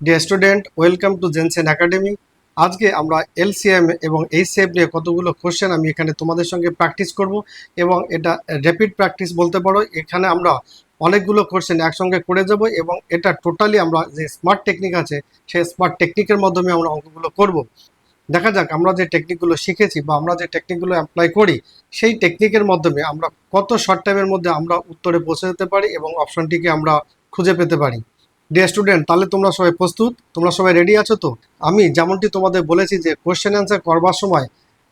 Dear student welcome to Jensen academy আজকে আমরা LCM এবং এইচসিএফ নিয়ে কতগুলো কোশ্চেন আমি এখানে তোমাদের সঙ্গে প্র্যাকটিস করব এবং এটা র্যাপিড প্র্যাকটিস বলতে পারো। এখানে আমরা অনেকগুলো কোশ্চেন একসঙ্গে করে যাব এবং এটা টোটালি আমরা যে স্মার্ট টেকনিক আছে, সেই স্মার্ট টেকনিকের মাধ্যমে আমরা অঙ্কগুলো করব। দেখা যাক, আমরা যে টেকনিকগুলো শিখেছি বা আমরা যে টেকনিকগুলো অ্যাপ্লাই করি, সেই টেকনিকের মাধ্যমে আমরা কত শর্ট টাইমের মধ্যে আমরা উত্তরে পৌঁছে যেতে পারি এবং অপশনটিকে আমরা খুঁজে পেতে পারি। ডিয়ার স্টুডেন্ট তাহলে তোমরা সবাই প্রস্তুত? তোমরা সবাই রেডি আছো তো? আমি যেমনটি তোমাদের বলেছি যে কোশ্চেন অ্যান্সার করবার সময়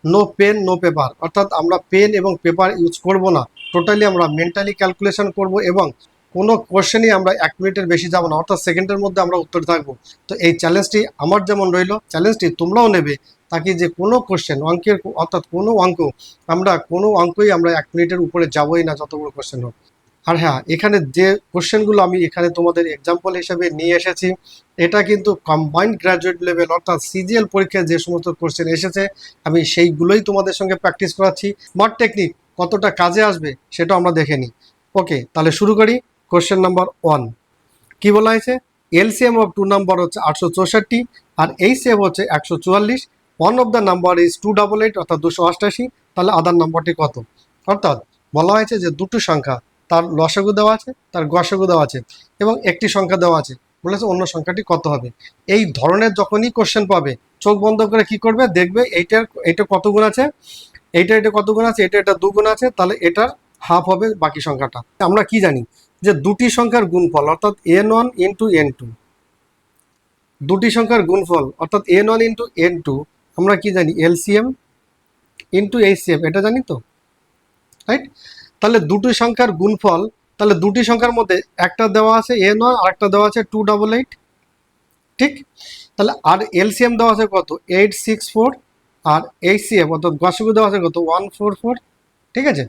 নো পেন নো পেপার অর্থাৎ আমরা পেন এবং পেপার ইউজ করব না। টোটালি আমরা মেন্টালি ক্যালকুলেশন করব এবং কোনো কোয়েশ্চেনই আমরা এক মিনিটের বেশি যাব না। অর্থাৎ সেকেন্ডের মধ্যে আমরা উত্তর থাকব। তো এই চ্যালেঞ্জটি আমার যেমন রইল চ্যালেঞ্জটি তোমরাও নেবে। তাকে যে কোনো কোশ্চেন অঙ্কের অর্থাৎ কোনো অঙ্ক, আমরা কোনো অঙ্কই আমরা এক মিনিটের উপরে যাবোই না, যতগুলো কোশ্চেন হোক। আর হ্যাঁ এখানে যে কোশ্চেনগুলো আমি এখানে তোমাদের এক্সাম্পল হিসেবে নিয়ে এসেছি, এটা কিন্তু কম্বাইন্ড গ্র্যাজুয়েট লেভেল অর্থাৎ সিজিএল পরীক্ষায় যে সমস্ত কোশ্চেন এসেছে, আমি সেইগুলোই তোমাদের সঙ্গে প্র্যাকটিস করাচ্ছি। স্মার্ট টেকনিক কতটা কাজে আসবে সেটা আমরা দেখে নিই। ওকে তাহলে শুরু করি। কোশ্চেন নাম্বার ওয়ান কী বলা হয়েছে? এলসিএম অফ টু নাম্বার হচ্ছে আটশো চৌষট্টি আর এই সেভ হচ্ছে একশো চুয়াল্লিশ। One of the number is two double eight অর্থাৎ দুশো অষ্টাশি। তাহলে আদার নাম্বারটি কত? অর্থাৎ বলা হয়েছে যে দুটো সংখ্যা। তার লসাগু দেওয়া আছে, তার গসাগু দেওয়া আছে এবং একটি সংখ্যা দেওয়া আছে। বলেছে অন্য সংখ্যাটি কত হবে? এই ধরনের যখনই কোশ্চেন পাবে, চোখ বন্ধ করে কি করবে? দেখবে এইটার এটা কত গুণ আছে? এইটা এটা কত গুণ আছে? এটা এটা দু গুণ আছে, তাহলে এটার হাফ হবে বাকি সংখ্যাটা। আমরা কি জানি? যে দুটি সংখ্যার গুণফল, অর্থাৎ N one into N two দুটি সংখ্যার গুণফল, অর্থাৎ N one into N two আমরা কি জানি? এলসিএম ইন্টু এইচসিএম এটা জানি তো? রাইট তাহলে দুটি সংখ্যার গুণফল, তাহলে দুটি সংখ্যার মধ্যে একটা দেওয়া আছে এন ওয়ান আর একটা দেওয়া আছে টু ডাবল এইট। ঠিক? তাহলে আর এলসিএম দেওয়া আছে কত? এইট সিক্স ফোর আর এইচসিএম অর্থাৎ গসগু দেওয়া আছে কত? One four four. ঠিক আছে?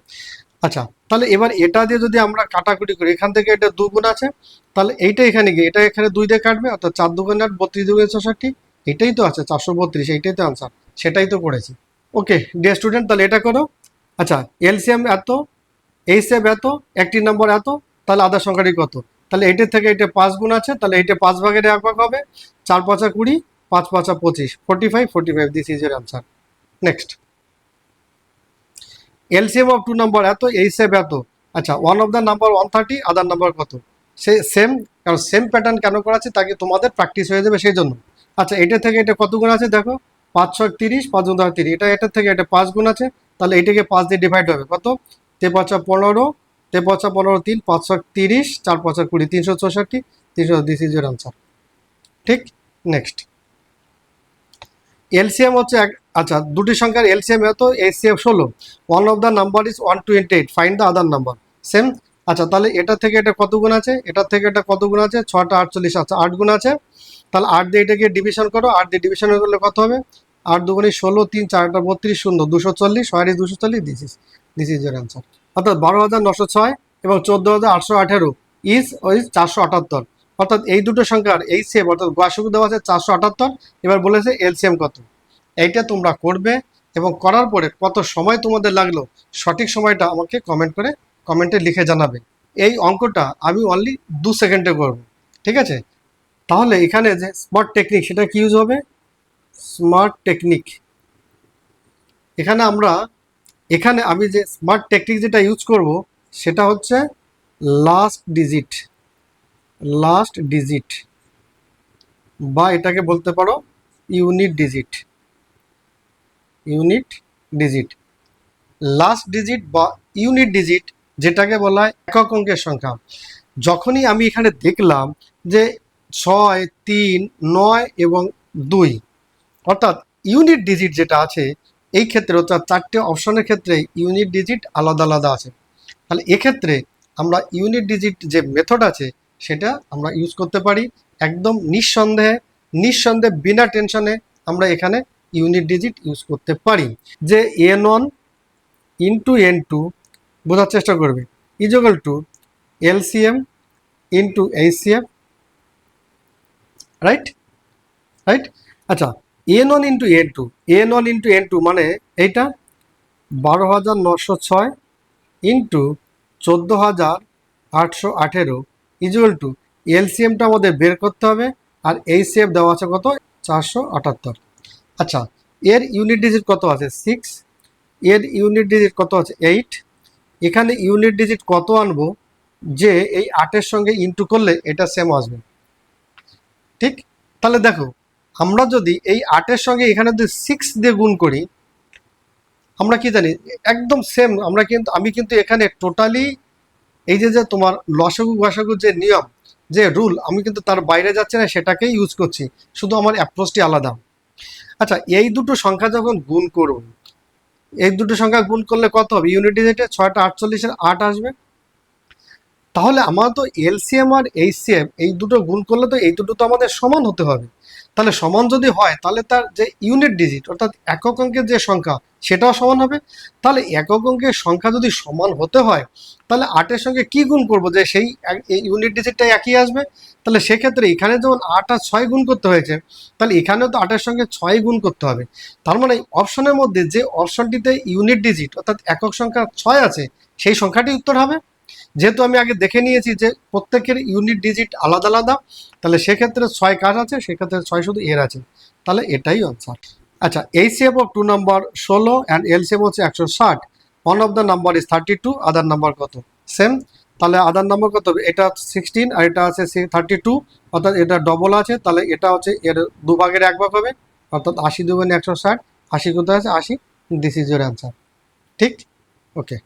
আচ্ছা তাহলে এবার এটা দিয়ে যদি আমরা কাটাকুটি করি, এখান থেকে এটা দুগুণ আছে, তাহলে এইটা এখানে গিয়ে, এটা এখানে দুই দিয়ে কাটবে, অর্থাৎ চার দুগুণ আট, বত্রিশ দুগুণ চৌষট্টি এটাই তো আছে, চারশো বত্রিশ, এইটাই তো আনসার সেটাই তো করেছি। ওকে ডিয়ার স্টুডেন্ট তাহলে এটা করো। আচ্ছা এলসিএম এত এইচএফ এত, একটি নম্বর এত, তাহলে আধার সংখ্যাটি কত? তাহলে এটার থেকে এটা পাঁচ গুণ আছে, তাহলে এটা পাঁচ ভাগের এক ভাগ হবে, চার পাঁচা কুড়ি, পাঁচ পাঁচা পঁচিশ forty five forty five this is এর answer next LCM of two number এত, এই এইচএফ এত। আচ্ছা one of the number one thirty other number কত? সে সেম কারণ সেম প্যাটার্ন কেন করা আছে তাকে তোমাদের প্র্যাকটিস হয়ে যাবে সেই জন্য। আচ্ছা এটা থেকে এটা কত গুণ আছে, দেখো? পাঁচ ছয় তিরিশ, পাঁচ গুণ তিরিশ। এটা এটার থেকে এটা পাঁচ গুণ আছে, তাহলে এটাকে পাঁচ দিয়ে ডিভাইড হবে, কত? তে পাঁচা পনেরো তে পাঁচা পনেরো তিন, পাঁচশো তিরিশ, চার পাঁচা কুড়ি, তিনশো চৌষট্টি, তিনশো দিস ইজ এর আনসার। ঠিক নেক্সট। এলসিএম হচ্ছে এক আচ্ছা দুটি সংখ্যার এলসিএম এত এইচসিএফ ষোলো। One of the number is one twenty eight find the other number same আচ্ছা তাহলে এটা থেকে এটা কত গুণ আছে? এটা থেকে এটা কত গুণ আছে? ছটা আটচল্লিশ আচ্ছা আট গুণ আছে। তাহলে আট দিয়ে এটাকে ডিভিশন করো, আট দিয়ে ডিভিশন করলে কত হবে? আট দুগুণে ষোলো, তিন চারটা বত্রিশ, শূন্য, দুশো চল্লিশ, ছয় দুশো চল্লিশ দিস দিস ইজ এর অ্যান্সার অর্থাৎ বারো হাজার নশো ছয় এবং চোদ্দ হাজার আটশো আঠেরো ইজ ওই চারশো আটাত্তর। অর্থাৎ এই দুটো সংখ্যার এই সেম অর্থাৎ গোয়াশুকু দেওয়া আছে চারশো আটাত্তর, এবার বলেছে এলসিএম কত। এইটা তোমরা করবে এবং করার পরে কত সময় তোমাদের লাগল, সঠিক সময়টা আমাকে কমেন্ট করে কমেন্টে লিখে জানাবে। এই অঙ্কটা আমি অনলি দু সেকেন্ডে করব, ঠিক আছে? তাহলে এখানে যে স্মার্ট টেকনিক সেটা কি ইউজ হবে? স্মার্ট টেকনিক এখানে আমরা এখানে আমি যে স্মার্ট টেকনিক যেটা ইউজ করব, সেটা হচ্ছে লাস্ট ডিজিট লাস্ট ডিজিট বা এটাকে বলতে পারো unit digit unit digit last digit বা ইউনিট ডিজিট যেটাকে বলা হয় একক অঙ্কের সংখ্যা। যখনই আমি এখানে দেখলাম যে ছয়, তিন, নয় এবং দুই, অর্থাৎ ইউনিট ডিজিট যেটা আছে এই ক্ষেত্রে অর্থাৎ চারটে অপশনের ক্ষেত্রে ইউনিট ডিজিট আলাদা আলাদা আছে। তাহলে এক্ষেত্রে আমরা ইউনিট ডিজিট যে মেথড আছে, সেটা আমরা ইউজ করতে পারি। একদম নিঃসন্দেহে নিঃসন্দেহে বিনা টেনশনে আমরা এখানে ইউনিট ডিজিট ইউজ করতে পারি। যে N one into N two বোঝার চেষ্টা করবে। Is equal to LCM into HCF right right আচ্ছা N one into N two N one into N two মানে এইটা বারো হাজার নশো ছয় ইন্টু চোদ্দ হাজার আটশো আঠেরো ইজুয়াল টু এলসিএমটা আমাদের বের করতে হবে আর এইচসিএফ দেওয়া আছে কত? চারশো আটাত্তর। আচ্ছা এর ইউনিট ডিজিট কত আছে? সিক্স এর ইউনিট ডিজিট কত আছে? এইট এখানে ইউনিট ডিজিট কত আনব? যে এই আটের সঙ্গে ইনটু করলে এটা সেম আসবে। ঠিক? তাহলে দেখো আমরা যদি এই আটের সঙ্গে এখানে যদি সিক্স দিয়ে গুণ করি, আমরা কি জানি, একদম সেম আমরা কিন্তু, আমি কিন্তু এখানে টোটালি এই যে যে তোমার লসাগু গসাগু যে নিয়ম, যে রুল আমি কিন্তু তার বাইরে যাচ্ছে না, সেটাকেই ইউজ করছি। শুধু আমার অ্যাপ্রোচটি আলাদা। আচ্ছা এই দুটো সংখ্যা যখন গুণ করুন, এই দুটো সংখ্যা গুণ করলে কত হবে? ইউনিট ডিজিটে ছয়টা আটচল্লিশের আট আসবে। তাহলে আমার তো এলসিএম আর এইচসিএম এই দুটো গুণ করলে তো এই দুটো তো আমাদের সমান হতে হবে। তাহলে সমান যদি হয়, তাহলে তার যে ইউনিট ডিজিট অর্থাৎ একক অঙ্কের যে সংখ্যা, সেটাও সমান হবে। তাহলে একক অঙ্কের সংখ্যা যদি সমান হতে হয়, তাহলে আটের সঙ্গে কি গুণ করব? যে সেই ইউনিট ডিজিটটা একই আসবে। তাহলে সেক্ষেত্রে এখানে যেমন আট আর ছয় গুণ করতে হয়েছে, তাহলে এখানেও তো আটের সঙ্গে ছয় গুণ করতে হবে। তার মানে অপশনের মধ্যে যে অপশনটিতে ইউনিট ডিজিট অর্থাৎ একক সংখ্যা ছয় আছে, সেই সংখ্যাটি উত্তর হবে। যেহেতু আমি আগে দেখে নিয়েছি যে প্রত্যেকের ইউনিট ডিজিট আলাদা আলাদা, তাহলে সেক্ষেত্রে ছয় কাজ আছে, সেক্ষেত্রে ছয় শুধু এর আছে। তাহলে এটাই আনসার আচ্ছা এই সেপ অফ টু নাম্বার ষোলো অ্যান্ড এল সেপ হচ্ছে একশো ষাট। One of the number is thirty two other number কত? সেম তাহলে আদার নাম্বার কত এটা সিক্সটিন আর এটা আছে থার্টি টু অর্থাৎ এটা ডবল আছে, তাহলে এটা হচ্ছে এর দুভাগের এক ভাগ হবে, অর্থাৎ আশি দুগুণে একশো ষাট। আশি কোথায় আছে? আশি। দিস ইজ ইউর অ্যান্সার ঠিক? Okay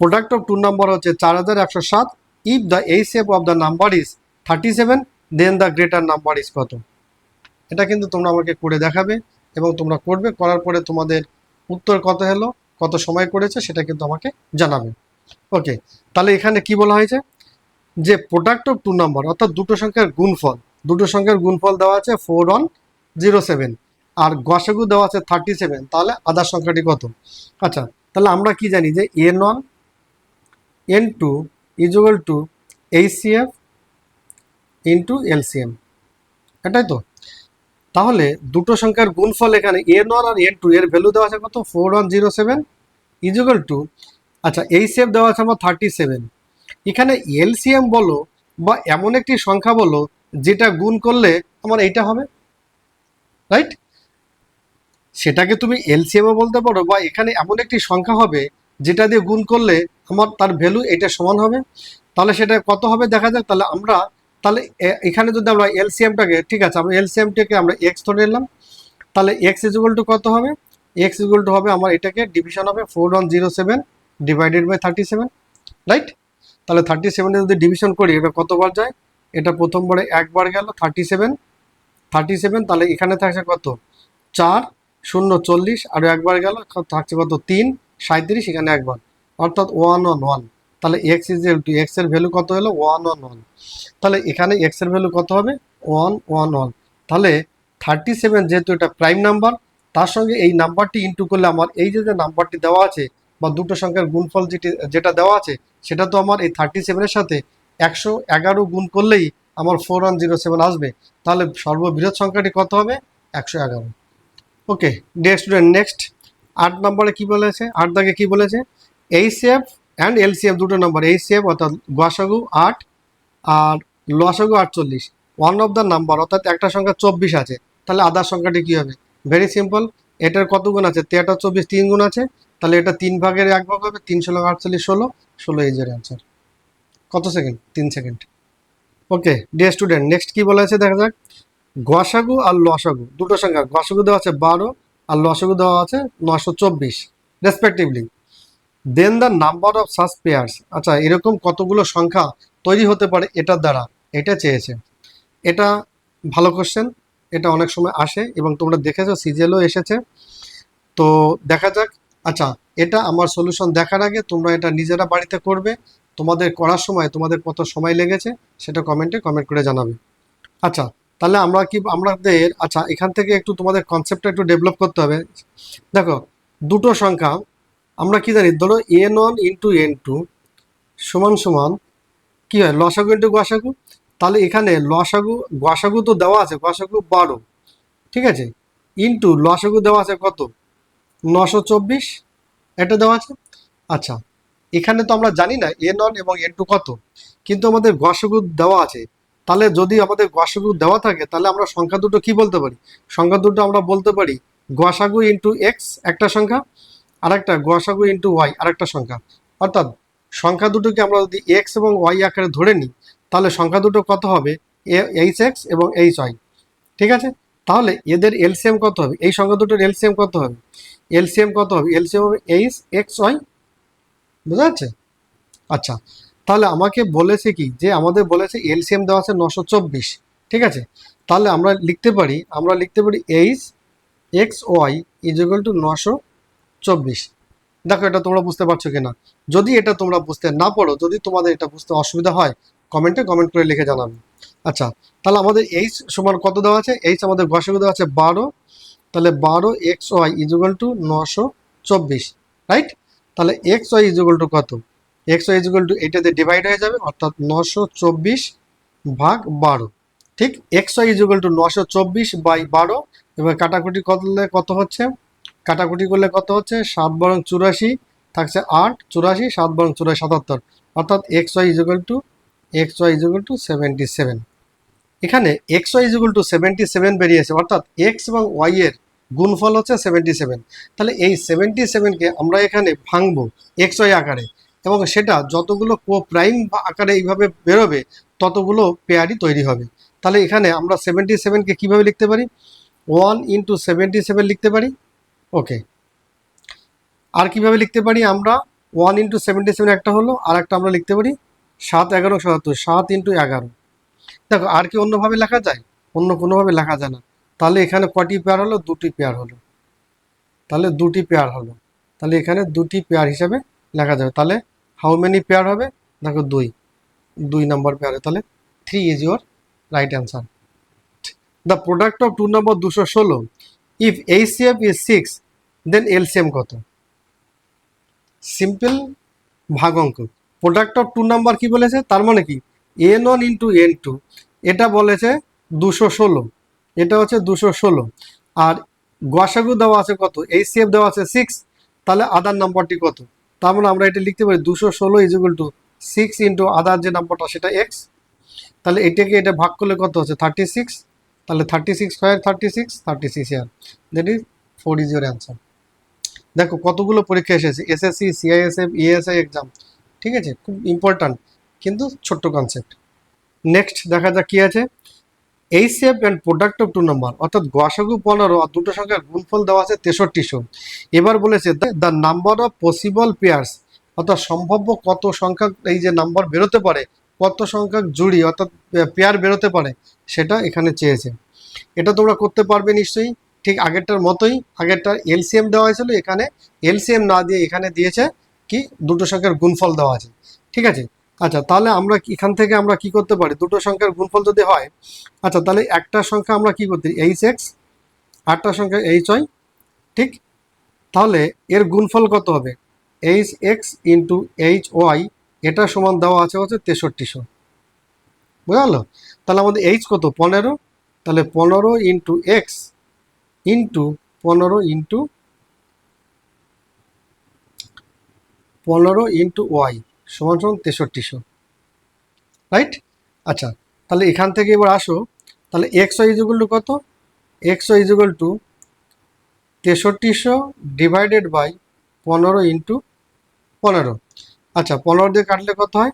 product of two number হচ্ছে চার হাজার একশো সাত ইফ দ্য এই shape of the number is thirty seven then the greater number is কত? এটা কিন্তু তোমরা আমাকে করে দেখাবে এবং তোমরা করবে, করার পরে তোমাদের উত্তর কত হলো, কত সময় করেছে সেটা কিন্তু আমাকে জানাবে। ওকে তাহলে এখানে কি বলা হয়েছে? যে প্রোডাক্ট অফ টু নাম্বার অর্থাৎ দুটো সংখ্যার গুণফল, দুটো সংখ্যার গুণফল দেওয়া আছে ফোর ওয়ান জিরো সেভেন আর গসাগু দেওয়া আছে থার্টি সেভেন তাহলে আদার সংখ্যাটি কত? আচ্ছা তাহলে আমরা কি জানি যে N one N two equal to HCF into LCM এটাই তো। তাহলে দুটো সংখ্যার গুণফল এখানে এন ওয়ান আর এন টু এর ভ্যালু দেওয়া আছে কত? Four one zero seven equal to আচ্ছা এইচসিএফ দেওয়া আছে আমার থার্টি সেভেন এখানে এলসিএম বলো বা এমন একটি সংখ্যা বলো যেটা গুণ করলে আমার এইটা হবে। রাইট সেটাকে তুমি এলসিএমও বলতে পারো বা এখানে এমন একটি সংখ্যা হবে যেটা দিয়ে গুণ করলে আমার তার ভ্যালু এটা সমান হবে। তাহলে সেটা কত হবে দেখা যাক, তাহলে আমরা, তাহলে এখানে যদি আমরা এলসিএমটাকে ঠিক আছে, আমরা এলসিএমটাকে আমরা এক্স ধরে নিলাম, তাহলে এক্স ইজুয়াল টু কত হবে? এক্স ইজুয়াল টু হবে আমার এটাকে ডিভিশন হবে four one zero seven divided by thirty seven right তাহলে থার্টি সেভেনে যদি ডিভিশন করি এটা কতবার যায়? এটা প্রথমবারে একবার গেল থার্টি সেভেন থার্টি সেভেন তাহলে এখানে থাকছে কত? চার, শূন্য চল্লিশ, আর একবার গেল, থাকছে কত? তিন সাঁত্রিশ এখানে একবার। অর্থাৎ ওয়ান ওয়ান ওয়ান তাহলে এক্স ইজ টু এক্সের ভ্যালু কত হলো? ওয়ান ওয়ান ওয়ান তাহলে এখানে এক্সের ভ্যালু কত হবে? ওয়ান ওয়ান ওয়ান তাহলে থার্টি সেভেন যেহেতু এটা প্রাইম নাম্বার তার সঙ্গে এই নাম্বারটি ইন্টু করলে আমার এই যে যে নাম্বারটি দেওয়া আছে, বা দুটো সংখ্যার গুণফল যেটি, যেটা দেওয়া আছে, সেটা তো আমার এই থার্টি সেভেনের সাথে একশো এগারো গুণ করলেই আমার ফোর ওয়ান জিরো সেভেন আসবে। তাহলে সর্ববৃহৎ সংখ্যাটি কত হবে? একশো এগারো। ওকে ডিয়ার স্টুডেন্ট নেক্সট আট নম্বরে কি বলেছে? আট দাগে কি বলেছে? এইচসিএফ অ্যান্ড এলসিএফ দুটো নম্বর এইচসিএফ অর্থাৎ গোয়াসাগু আট আর লসাগু আটচল্লিশ। ওয়ান অফ দ্য নাম্বার অর্থাৎ একটা সংখ্যা চব্বিশ আছে। তাহলে আদার সংখ্যাটি কী হবে? ভেরি সিম্পল এটার কত গুণ আছে? তেরোটা চব্বিশ তিন গুণ আছে। তাহলে এটা তিন ভাগের এক ভাগ হবে, তিন ষোলো আটচল্লিশ ষোলো ষোলো এজের অ্যান্সার কত সেকেন্ড তিন second okay dear student next কী বলা আছে দেখা যাক? গসাগু আর লসাগু দুটো সংখ্যা। গসাগু দেওয়া আছে বারো আর লসাগু দেওয়া আছে নশো চব্বিশ respectively then the number of such pairs আচ্ছা এরকম কতগুলো সংখ্যা তৈরি হতে পারে এটার দ্বারা? এটা চেয়েছে। এটা ভালো কোশ্চেন এটা অনেক সময় আসে এবং তোমরা দেখেছ, সিজেলও এসেছে। তো দেখা যাক। আচ্ছা এটা আমার সলিউশন দেখার আগে তোমরা এটা নিজেরা বাড়িতে করবে। তোমাদের করার সময় তোমাদের কত সময় লেগেছে সেটা কমেন্টে কমেন্ট করে জানাবে। আচ্ছা তাহলে আমরা কি, আমাদের আচ্ছা এখান থেকে একটু তোমাদের কনসেপ্টটা একটু ডেভেলপ করতে হবে। দেখো, দুটো সংখ্যা আমরা কি জানি, ধরো N one into N two সমান সমান, কি হয়, লসাগু ইন্টু গসাগু? তাহলে এখানে লসাগু, গসাগু তো দেওয়া আছে, গসাগু বারো, ঠিক আছে? ইন্টু লসাগু দেওয়া আছে কত? নশো চব্বিশ, এটা দেওয়া আছে? আচ্ছা এখানে তো আমরা জানি না এন ওয়ান এবং এন টু কত, কিন্তু আমাদের গসাগু দেওয়া আছে। তাহলে যদি আমাদের গসাগু দেওয়া থাকে, তাহলে আমরা সংখ্যা দুটো কি বলতে পারি? সংখ্যা দুটো আমরা বলতে পারি, গসাগু ইন্টু এক্স একটা সংখ্যা আর একটা গসাগু ইন্টু ওয়াই আরেকটা সংখ্যা। অর্থাৎ সংখ্যা দুটোকে আমরা যদি এক্স এবং ওয়াই আকারে ধরে নিই, তাহলে সংখ্যা দুটো কত হবে? এইচ এক্স এবং এইচ ওয়াই ঠিক আছে? তাহলে এদের এলসিএম কত হবে? এই সংখ্যা দুটোর এলসিএম কত হবে? এলসিএম কত হবে? এলসিএম হবে এইচ এক্স ওয়াই বুঝা যাচ্ছে? আচ্ছা তাহলে আমাকে বলেছে কি? যে আমাদের বলেছে এলসিএম দেওয়া আছে নশো চব্বিশ। ঠিক আছে? তাহলে আমরা লিখতে পারি, আমরা লিখতে পারি H x y is equal to নশো চব্বিশ। দেখো, এটা তোমরা বুঝতে পারছ কিনা? যদি এটা তোমরা বুঝতে না পারো, যদি তোমাদের এটা বুঝতে অসুবিধা হয়, কমেন্টে কমেন্ট করে লিখে জানাবে। আচ্ছা তাহলে আমাদের এইচ সমান কত দেওয়া আছে? এইচ আমাদের গসাগু দেওয়া আছে বারো। তাহলে বারো এক্স ওয়াই ইজুগাল টু নশো চব্বিশ, রাইট? তাহলে এক্স ওয়াই ইজুগাল টু কত? এক্স ওয়াই ইজুগাল টু এটাতে ডিভাইড হয়ে যাবে, অর্থাৎ নশো চব্বিশ ভাগ বারো। ঠিক? এক্স ওয়াই ইজুগাল টু নশো চব্বিশ বাই বারো, এবার কাটাকুটি করলে কত হচ্ছে? কাটাকুটি করলে কত হচ্ছে? সাত বরং চুরাশি থাকছে আট, চুরাশি, সাত বরং চুরাশি, সাতাত্তর। অর্থাৎ x y equal to x y equal to seventy seven এখানে x y equal to seventy seven বেরিয়েছে, অর্থাৎ এক্স এবং ওয়াই এর গুণফল হচ্ছে সেভেন্টি সেভেন তাহলে এই সেভেন্টি সেভেনকে আমরা এখানে ভাঙবো এক্স ওয়াই আকারে এবং সেটা যতগুলো কো প্রাইম আকারে এইভাবে বেরোবে, ততগুলো পেয়ারই তৈরি হবে। তাহলে এখানে আমরা সেভেন্টি সেভেনকে কীভাবে লিখতে পারি? ওয়ান ইন্টু সেভেন্টি সেভেন লিখতে পারি। ওকে আর কীভাবে লিখতে পারি আমরা? ওয়ান ইন্টু সেভেন্টি সেভেন একটা হলো, আর একটা আমরা লিখতে পারি সাত এগারো সাতাত্তর, সাত ইন্টু এগারো। দেখো, আর কি অন্যভাবে লেখা যায়? অন্য কোনোভাবে লেখা যায় না। তাহলে এখানে কটি পেয়ার হলো? দুটি পেয়ার হলো। তাহলে দুটি পেয়ার হলো। তাহলে এখানে দুটি পেয়ার হিসাবে লেখা যাবে। তাহলে হাউ মেনি পেয়ার হবে? দেখো দুই। দুই নম্বর পেয়ারে তাহলে three is your right answer the product of two number দুশো ষোলো। If HCF is six then LCM কত? সিম্পল ভাগ অঙ্ক। প্রোডাক্ট অফ টু নাম্বার কি বলেছে? তার মানে কি? N one into N two এটা বলেছে দুশো ষোলো। এটা হচ্ছে দুশো ষোলো। আর গসাগু দেওয়া আছে কত? এইচসিএফ দেওয়া আছে সিক্স তাহলে আদার নাম্বারটি কত? তার মানে আমরা এটা লিখতে পারি দুশো ষোলো equal to six into other যে নাম্বারটা সেটা এক্স তাহলে এটাকে এটা ভাগ করলে কত হচ্ছে? থার্টি সিক্স তাহলে thirty six five thirty six thirty six year that is four is your answer দেখো, কতগুলো পরীক্ষা এসেছে? এসএসসি সিআইএসএফ ইএসআই এক্সাম ঠিক আছে? খুব ইম্পর্ট্যান্ট কিন্তু ছোট্ট কনসেপ্ট নেক্সট দেখা যাক কি আছে? HCF and product of two number অর্থাৎ গসাগু পনেরো আর দুটো সংখ্যার গুণফল দেওয়া আছে তেষট্টিশো এবার বলেছে the number of possible pairs অর্থাৎ সম্ভাব্য কত সংখ্যক এই যে নাম্বার বেরোতে পারে কত সংখ্যক জুড়ি অর্থাৎ পেয়ার বেরোতে পারে সেটা এখানে চেয়েছে। এটা তোমরা করতে পারবে নিশ্চয়ই। ঠিক আগেরটার মতোই, আগেরটার এলসিএম দেওয়া হয়েছিল, এখানে এলসিএম না দিয়ে এখানে দিয়েছে কি, দুটো সংখ্যার গুণফল দেওয়া আছে। ঠিক আছে? আচ্ছা তাহলে আমরা এখান থেকে আমরা কি করতে পারি? দুটো সংখ্যার গুণফল যদি হয় আচ্ছা তাহলে একটা সংখ্যা আমরা কি করতে, এইচ এক্স, আটটা সংখ্যা এইচ ওয়াই, ঠিক? তাহলে এর গুণফল কত হবে? H x into H y এটা সমান দেওয়া আছে হচ্ছে তেষট্টিশো। বুঝা গেল তাহলে আমাদের এইচ কত? পনেরো। তাহলে পনেরো ইন্টু এক্স ইন্টু পনেরো ইন্টু পনেরো ইন্টু ওয়াই সমান সমান তেষট্টিশো। রাইট আচ্ছা তাহলে এখান থেকে এবার আসো। তাহলে এক্স ইজুগাল টু কত? এক্স ইজুগাল টু তেষট্টিশো ডিভাইডেড বাই পনেরো ইন্টু পনেরো। আচ্ছা পনেরো দিয়ে কাটলে কত হয়?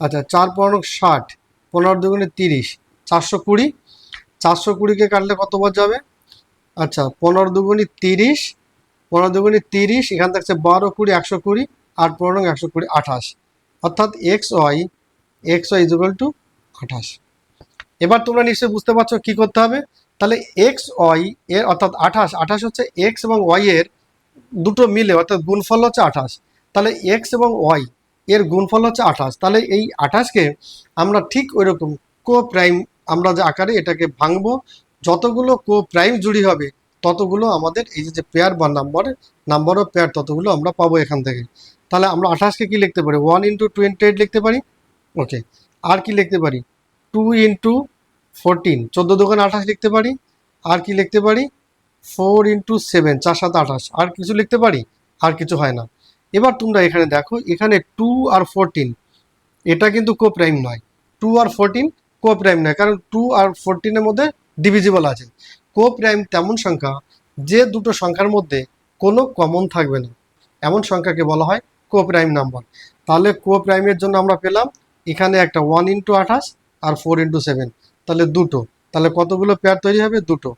আচ্ছা চার পনেরো ষাট, পনেরো দুগুণে তিরিশ, চারশো কুড়ি। চারশো কুড়িকে কাটলে কত বার যাবে? আচ্ছা পনেরো দুগুণি তিরিশ, পনেরো দুগুণি তিরিশ, এখান থাকছে বারো কুড়ি, একশো কুড়ি আট পনেরো একশো কুড়ি, আঠাশ। অর্থাৎ x y x y equal to আঠাশ। এবার তোমরা নিশ্চয়ই বুঝতে পারছ কী করতে হবে। তাহলে এক্স ওয়াই এর, অর্থাৎ আঠাশ আঠাশ হচ্ছে এক্স এবং ওয়াই এর দুটো মিলে, অর্থাৎ গুণফল হচ্ছে আঠাশ। তাহলে এক্স এবং ওয়াই এর গুণফল হচ্ছে আঠাশ। তাহলে এই আঠাশকে আমরা ঠিক ওই রকম কো প্রাইম আমরা যে আকারে এটাকে ভাঙবো, যতগুলো কো প্রাইম জুড়ি হবে, ততগুলো আমাদের এই যে পেয়ার বা নাম্বার নাম্বার অফ পেয়ার ততগুলো আমরা পাবো এখান থেকে। তাহলে আমরা আঠাশকে কি লিখতে পারি? ওয়ান ইন্টু টোয়েন্টি এইট লিখতে পারি? ওকে আর কি লিখতে পারি? টু ইন্টু ফোরটিন চোদ্দ দোকানে আঠাশ লিখতে পারি? আর কি লিখতে পারি? ফোর ইন্টু সেভেন চার সাত আঠাশ। আর কিছু লিখতে পারি? আর কিছু হয় না। এবার তোমরা এখানে দেখো, এখানে টু আর ফোরটিন এটা কিন্তু কো প্রাইম নয়। টু আর ফোরটিন কো প্রাইম নয়, কারণ টু আর ফোরটিনের মধ্যে ডিভিজিবল আছে। কো প্রাইম তেমন সংখ্যা যে দুটো সংখ্যার মধ্যে কোনো কমন থাকবে না। এমন সংখ্যাকে বলা হয় কো প্রাইম নাম্বার তাহলে কো প্রাইমের জন্য আমরা পেলাম এখানে একটা ওয়ান ইন্টু আঠাশ আর ফোর ইন্টু সেভেন তাহলে দুটো। তাহলে কতগুলো পেয়ার তৈরি হবে? দুটো।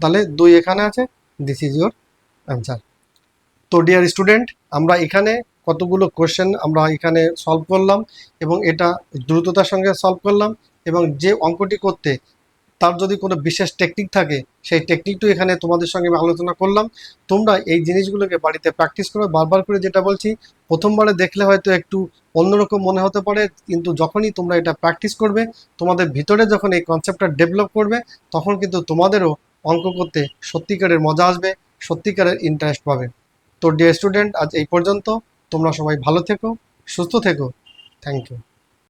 তাহলে দুই এখানে আছে দিস ইজ ইয়োর অ্যান্সার তো ডিয়ার স্টুডেন্ট আমরা এখানে কতগুলো কোশ্চেন আমরা এখানে সলভ করলাম এবং এটা দ্রুততার সঙ্গে সলভ করলাম এবং যে অঙ্কটি করতে তার যদি কোনো বিশেষ টেকনিক থাকে, সেই টেকনিকটু এখানে তোমাদের সঙ্গে আমি আলোচনা করলাম। তোমরা এই জিনিসগুলোকে বাড়িতে প্র্যাকটিস করো। বারবার করে যেটা বলছি, প্রথমবারে দেখলে হয়তো একটু অন্যরকম মনে হতে পারে, কিন্তু যখনই তোমরা এটা প্র্যাকটিস করবে, তোমাদের ভিতরে যখন এই কনসেপ্টটা ডেভেলপ করবে, তখন কিন্তু তোমাদেরও অঙ্ক করতে সত্যিকারের মজা আসবে, সত্যিকারের ইন্টারেস্ট পাবে। তো ডিয়ার স্টুডেন্ট আজ এই পর্যন্ত। তোমরা সবাই ভালো থেকো সুস্থ থেকো। Thank you